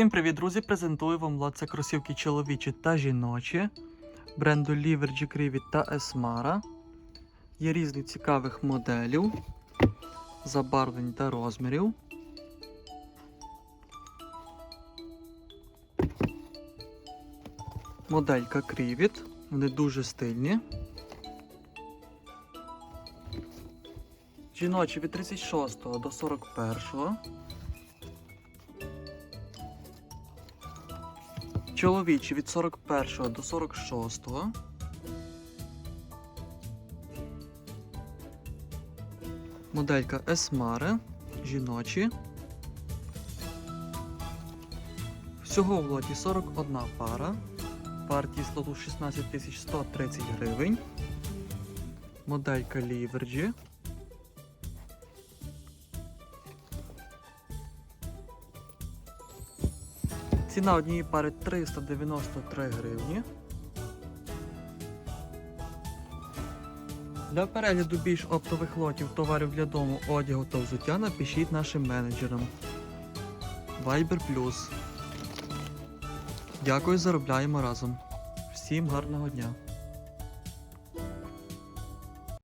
Всім привіт, друзі! Презентую вам лот це кросівки чоловічі та жіночі бренду Livergy Crivit та Esmara. Є різних цікавих моделів, забарвлень та розмірів. Моделька Crivit. Вони дуже стильні. Жіночі від 36 до 41. Чоловічі від 41 до 46. Моделька Esmare. Жіночі. Всього в лоті 41 пара. Партії слоту 16130 гривень. Моделька Livergy. Ціна однієї пари 393 гривні. Для перегляду більш оптових лотів товарів для дому, одягу та взуття напишіть нашим менеджерам. Viber Plus. Дякую, заробляємо разом. Всім гарного дня!